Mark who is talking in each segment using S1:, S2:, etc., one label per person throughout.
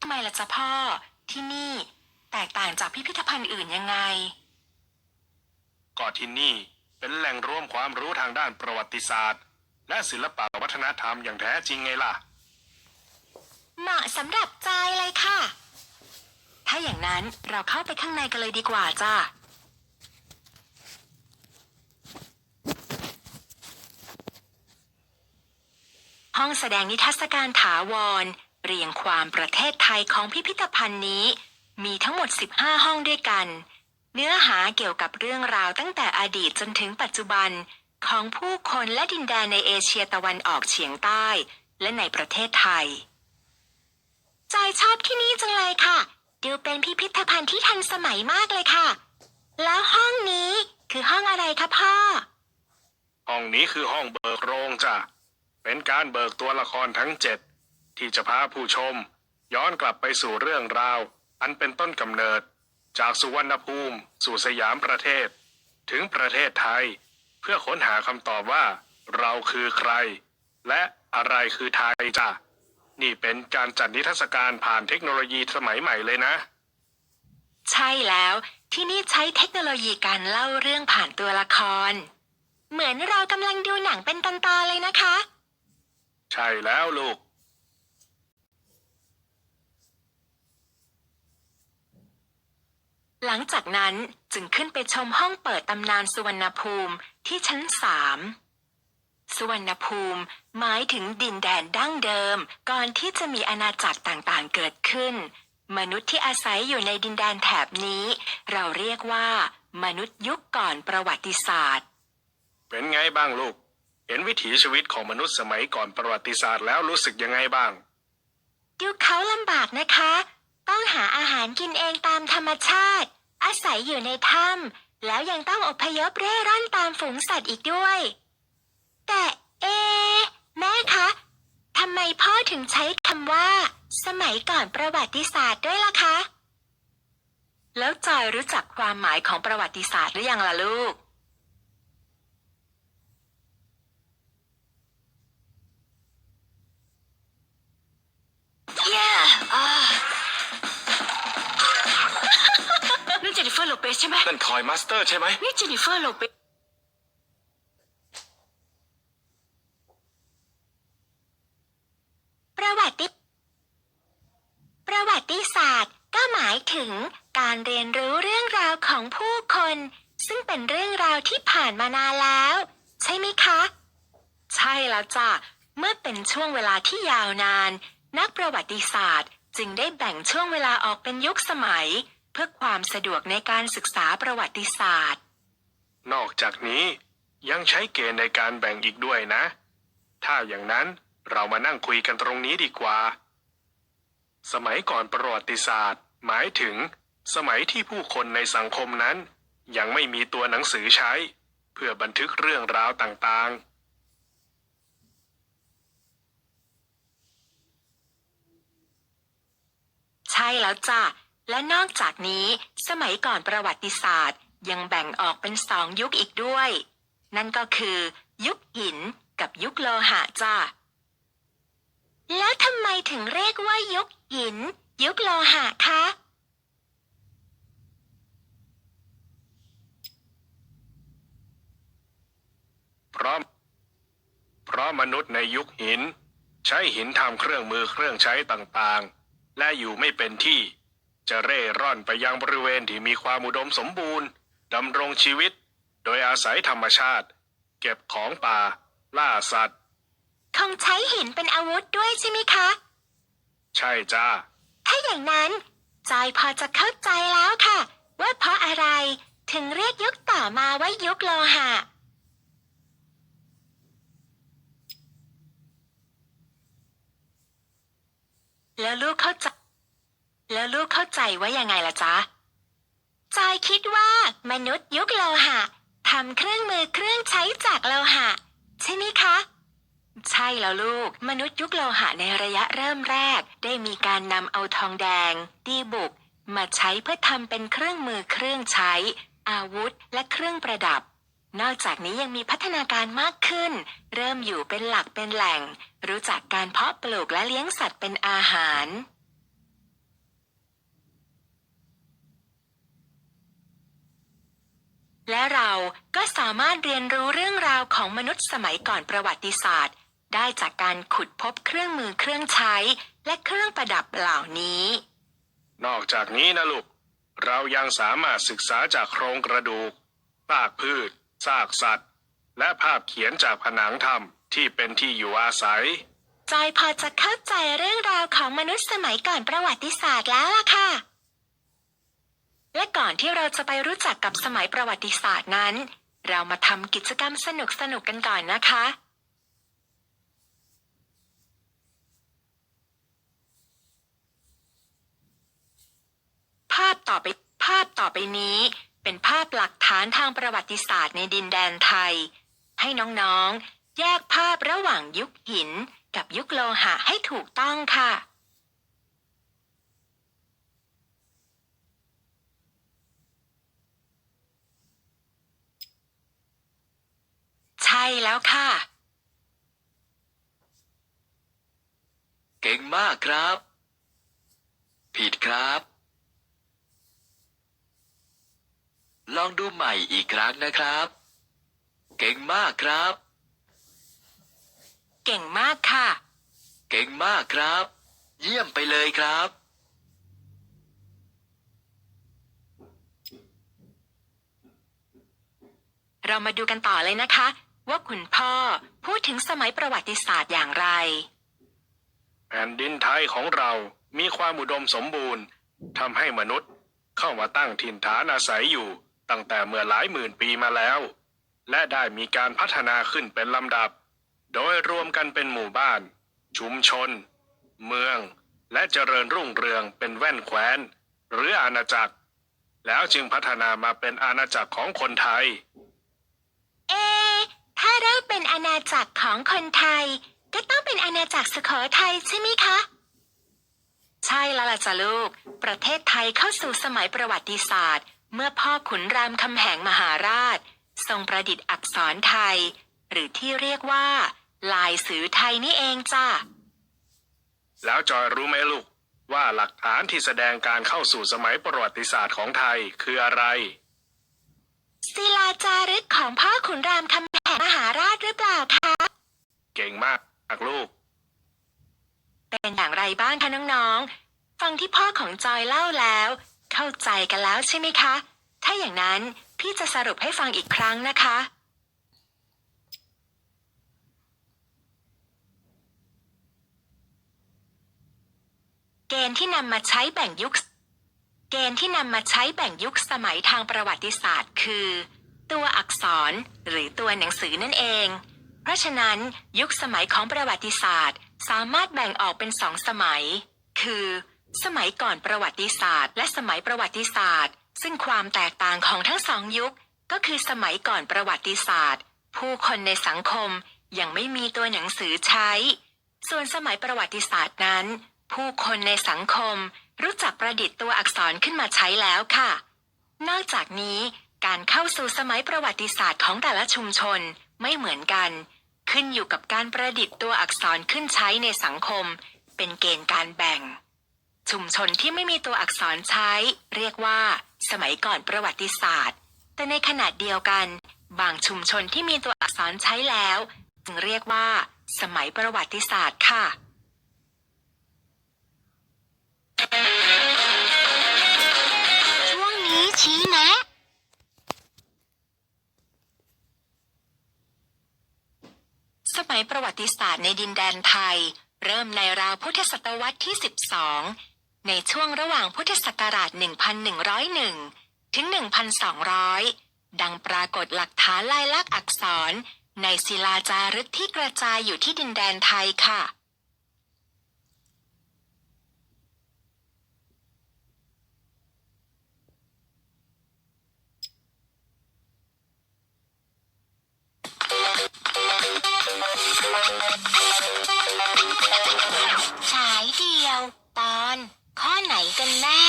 S1: ทำไมล่ะจ๊ะพ่อ ที่นี่แตกต่างจากพิพิธภัณฑ์อื่นยังไง
S2: ก็ที่นี่เป็นแหล่งรวมความรู้ทางด้านประวัติศาสตร์ และศิลปะวัฒนธรรมอย่างแท้จริงไงล่ะ
S1: เหมาะสำหรับจายเลยค่ะ ถ้าอย่างนั้นเราเข้าไปข้างในกันเลยดีกว่าจ้าห้องแสดงนิทรรศการถาวร เรียงความประเทศไทยของพิพิธภัณฑ์นี้ มีทั้งหมด 15 ห้องด้วยกัน เนื้อหาเกี่ยวกับเรื่องราวตั้งแต่อดีตจนถึงปัจจุบัน ของผู้คนและดินแดนในเอเชียตะวันออกเฉียงใต้ และในประเทศไทยจอยชอบที่นี่จังเลยค่ะดูเป็นพิพิธภัณฑ์ที่ทันสมัยมากเลยค่ะ แล้วห้องนี้คือห้องอะไรคะพ่อ
S2: ห้องนี้คือห้องเบิกโรงจ้ะ เป็นการเบิกตัวละครทั้งเจ็ด ที่จะพาผู้ชม ย้อนกลับไปสู่เรื่องราว อันเป็นต้นกำเนิด จากสุวรรณภูมิ สู่สยามประเทศ ถึงประเทศไทย เพื่อค้นหาคำตอบว่า เราคือใคร และอะไรคือไทยจ้ะนี่เป็นการจัดนิทรรศการผ่านเทคโนโลยีสมัยใหม่เลยนะ
S1: ใช่แล้วที่นี่ใช้เทคโนโลยีการเล่าเรื่องผ่านตัวละคร เหมือนเรากำลังดูหนังเป็นตอนๆเลยนะคะ
S2: ใช่แล้วลูก
S1: หลังจากนั้นจึงขึ้นไปชมห้องเปิดตำนานสุวรรณภูมิที่ชั้นสามสุวรรณภูมิหมายถึงดินแดนดั้งเดิม ก่อนที่จะมีอาณาจักรต่างๆเกิดขึ้น มนุษย์ที่อาศัยอยู่ในดินแดนแถบนี้ เราเรียกว่า มนุษย์ยุคก่อนประวัติศาสตร์
S2: เป็นไงบ้างลูก เห็นวิถีชีวิตของมนุษย์สมัยก่อนประวัติศาสตร์แล้วรู้สึกยังไงบ้าง
S1: ดูเขาลำบากนะคะ ต้องหาอาหารกินเองตามธรรมชาติ อาศัยอยู่ในถ้ำแล้วยังต้องอพยพเร่ร่อนตามฝูงสัตว์อีกด้วย แต่เอะแม่คะทำไมพ่อถึงใช้คำว่า สมัยก่อนประวัติศาสตร์ด้วยล่ะคะ แล้วจอยรู้จักความหมายของประวัติศาสตร์หรือยังล่ะลูก
S3: Yeah เจนนิเฟอร์โลเปสใช่ไหม
S2: นั่นทอยมาสเตอร์ใช่ไหม
S3: นี่เจนนิเฟอร์โลเปส
S1: ประวัติ ประวัติศาสตร์ก็หมายถึงการเรียนรู้เรื่องราวของผู้คน ซึ่งเป็นเรื่องราวที่ผ่านมานานแล้ว ใช่ไหมคะ ใช่แล้วจ้ะเมื่อเป็นช่วงเวลาที่ยาวนาน นักประวัติศาสตร์ จึงได้แบ่งช่วงเวลาออกเป็นยุคสมัย เพื่อความสะดวกในการศึกษาประวัติศาสตร์
S2: นอกจากนี้ยังใช้เกณฑ์ในการแบ่งอีกด้วยนะ ถ้าอย่างนั้นเรามานั่งคุยกันตรงนี้ดีกว่า สมัยก่อนประวัติศาสตร์ หมายถึง สมัยที่ผู้คนในสังคมนั้น ยังไม่มีตัวหนังสือใช้ เพื่อบันทึกเรื่องราวต่างๆ
S1: ใช่แล้วจ้ะ และนอกจากนี้ สมัยก่อนประวัติศาสตร์ ยังแบ่งออกเป็นสองยุคอีกด้วย นั่นก็คือ ยุคหินกับยุคโลหะจ้ะแล้วทำไมถึงเรียกว่ายุคหิน ยุคโลหะคะ
S2: เพราะเพราะมนุษย์ในยุคหิน ใช้หินทำเครื่องมือเครื่องใช้ต่างๆ และอยู่ไม่เป็นที่ จะเร่ร่อนไปยังบริเวณที่มีความอุดมสมบูรณ์ ดำรงชีวิต โดยอาศัยธรรมชาติ เก็บของป่า ล่าสัตว์
S1: คงใช้หินเป็นอาวุธด้วยใช่ไหมคะ
S2: ใช่จ้า
S1: ถ้าอย่างนั้นจอยพอจะเข้าใจแล้วค่ะ ว่าเพราะอะไรถึงเรียกยุคต่อมาว่ายุคโลหะ แล้วลูกเข้าใจ แล้วลูกเข้าใจว่ายังไงล่ะจ๊ะ จอยคิดว่ามนุษย์ยุคโลหะทำเครื่องมือเครื่องใช้จากโลหะ ใช่ไหมคะ ใช่แล้วลูก มนุษย์ยุคโลหะในระยะเริ่มแรก ได้มีการนำเอาทองแดง ดีบุก มาใช้เพื่อทำเป็นเครื่องมือเครื่องใช้ อาวุธและเครื่องประดับ นอกจากนี้ยังมีพัฒนาการมากขึ้น เริ่มอยู่เป็นหลักเป็นแหล่ง รู้จักการเพาะปลูกและเลี้ยงสัตว์เป็นอาหาร และเราก็สามารถเรียนรู้เรื่องราวของมนุษย์สมัยก่อนประวัติศาสตร์ ได้จากการขุดพบเครื่องมือเครื่องใช้ และเครื่องประดับเหล่านี้
S2: นอกจากนี้นะลูก เรายังสามารถศึกษาจากโครงกระดูกซากพืชซากสัตว์ และภาพเขียนจากผนังถ้ำที่เป็นที่อยู่อาศัย
S1: จอยพอจะเข้าใจเรื่องราวของมนุษย์สมัยก่อนประวัติศาสตร์แล้วล่ะค่ะ และก่อนที่เราจะไปรู้จักกับสมัยประวัติศาสตร์นั้น เรามาทำกิจกรรมสนุกๆกันก่อนนะคะ ภาพต่อไปภาพต่อไปนี้ เป็นภาพหลักฐานทางประวัติศาสตร์ในดินแดนไทย ให้น้องๆ แยกภาพระหว่างยุคหิน กับยุคโลหะให้ถูกต้องค่ะ ใช่แล้วค่ะ
S4: เก่งมากครับ ผิดครับ ลองดูใหม่อีกครั้งนะครับ เก่งมากครับ
S1: เก่งมากค่ะ
S4: เก่งมากครับ เยี่ยมไปเลยครับ
S1: เรามาดูกันต่อเลยนะคะ ว่าคุณพ่อพูดถึงสมัยประวัติศาสตร์อย่างไร
S2: แผ่นดินไทยของเรามีความอุดมสมบูรณ์ทำให้มนุษย์เข้ามาตั้งถิ่นฐานอาศัยอยู่ตั้งแต่เมื่อหลายหมื่นปีมาแล้ว และได้มีการพัฒนาขึ้นเป็นลำดับ โดยรวมกันเป็นหมู่บ้าน ชุมชน เมือง และเจริญรุ่งเรืองเป็นแว่นแคว้น หรืออาณาจักร แล้วจึงพัฒนามาเป็นอาณาจักรของคนไทย
S1: ถ้าเราเป็นอาณาจักรของคนไทย ก็ต้องเป็นอาณาจักรสุโขทัยใช่ไหมคะ ใช่แล้วล่ะจ้ะลูก ประเทศไทยเข้าสู่สมัยประวัติศาสตร์ เมื่อพ่อขุนรามคำแหงมหาราช ทรงประดิษฐ์อักษรไทย หรือที่เรียกว่า ลายสือไทยนี่เองจ้ะ
S2: แล้วจอยรู้ไหมลูก ว่าหลักฐานที่แสดงการเข้าสู่สมัยประวัติศาสตร์ของไทยคืออะไร
S1: ศิลาจารึกของพ่อขุนรามคำแหง มหาราชหรือเปล่าคะ
S2: เก่งมากลูก
S1: เป็นอย่างไรบ้างคะน้องๆ ฟังที่พ่อของจอยเล่าแล้ว เข้าใจกันแล้วใช่ไหมคะ ถ้าอย่างนั้นพี่จะสรุปให้ฟังอีกครั้งนะคะ เกณฑ์ที่นำมาใช้แบ่งยุค เกณฑ์ที่นำมาใช้แบ่งยุคสมัยทางประวัติศาสตร์คือ ตัวอักษรหรือตัวหนังสือนั่นเอง เพราะฉะนั้นยุคสมัยของประวัติศาสตร์ สามารถแบ่งออกเป็นสองสมัย คือ สมัยก่อนประวัติศาสตร์ และสมัยประวัติศาสตร์ ซึ่งความแตกต่างของทั้งสองยุค ก็คือสมัยก่อนประวัติศาสตร์ ผู้คนในสังคมยังไม่มีตัวหนังสือใช้ ส่วนสมัยประวัติศาสตร์นั้น ผู้คนในสังคมรู้จักประดิษฐ์ตัวอักษรขึ้นมาใช้แล้วค่ะ นอกจากนี้ การเข้าสู่สมัยประวัติศาสตร์ของแต่ละชุมชนไม่เหมือนกัน ขึ้นอยู่กับการประดิษฐ์ตัวอักษรขึ้นใช้ในสังคม เป็นเกณฑ์การแบ่ง ชุมชนที่ไม่มีตัวอักษรใช้ เรียกว่า สมัยก่อนประวัติศาสตร์ แต่ในขณะเดียวกัน บางชุมชนที่มีตัวอักษรใช้แล้ว จึงเรียกว่า สมัยประวัติศาสตร์ค่ะ ยประวัติศาสตร์ในดินแดนไทย เริ่มในราวพุทธศตวรรษที่ 12 ในช่วงระหว่างพุทธศักราช 1101 ถึง 1200 ดังปรากฏหลักฐานลายลักษณ์อักษร ในศิลาจารึกที่กระจายอยู่ที่ดินแดนไทยค่ะ ไหนกันแน่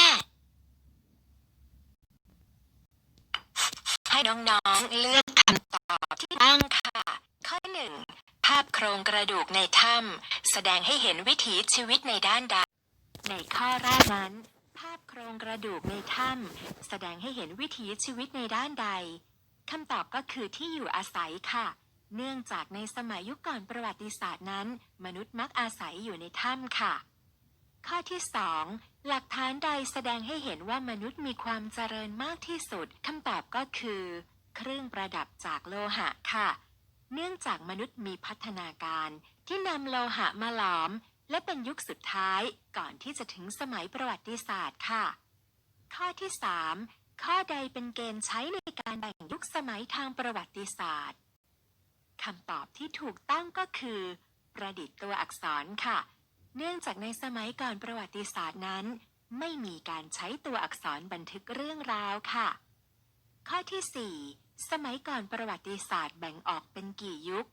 S1: ให้น้องๆเลือกคำตอบที่ตั้งค่ะ ข้อหนึ่งภาพโครงกระดูกในถ้ำแสดงให้เห็นวิถีชีวิตในด้านใดในข้อแรกนั้น ภาพโครงกระดูกในถ้ำแสดงให้เห็นวิถีชีวิตในด้านใดคำตอบก็คือที่อยู่อาศัยค่ะ เนื่องจากในสมัยยุคก่อนประวัติศาสตร์นั้น มนุษย์มักอาศัยอยู่ในถ้ำค่ะ ข้อที่สองหลักฐานใดแสดงให้เห็นว่ามนุษย์มีความเจริญมากที่สุดคำตอบก็คือ เครื่องประดับจากโลหะค่ะ เนื่องจากมนุษย์มีพัฒนาการที่นำโลหะมาหลอม และเป็นยุคสุดท้ายก่อนที่จะถึงสมัยประวัติศาสตร์ค่ะ ข้อที่สามข้อใดเป็นเกณฑ์ใช้ในการแบ่งยุคสมัยทางประวัติศาสตร์คำตอบที่ถูกต้องก็คือ ประดิษฐ์ตัวอักษรค่ะ เนื่องจากในสมัยก่อนประวัติศาสตร์นั้น ไม่มีการใช้ตัวอักษรบันทึกเรื่องราวค่ะ ข้อที่ 4 สมัยก่อนประวัติศาสตร์แบ่งออกเป็นกี่ยุค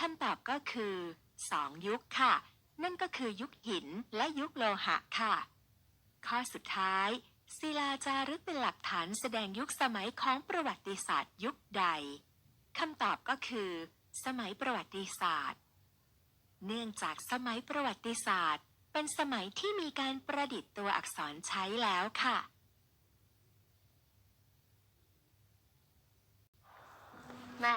S1: คำตอบก็คือ 2 ยุคค่ะ นั่นก็คือยุคหินและยุคโลหะค่ะ ข้อสุดท้ายศิลาจารึกเป็นหลักฐานแสดงยุคสมัยของประวัติศาสตร์ยุคใดคำตอบก็คือ สมัยประวัติศาสตร์ เนื่องจากสมัยประวัติศาสตร์ เป็นสมัยที่มีการประดิษฐ์ตัวอักษรใช้แล้วค่ะ
S5: แม่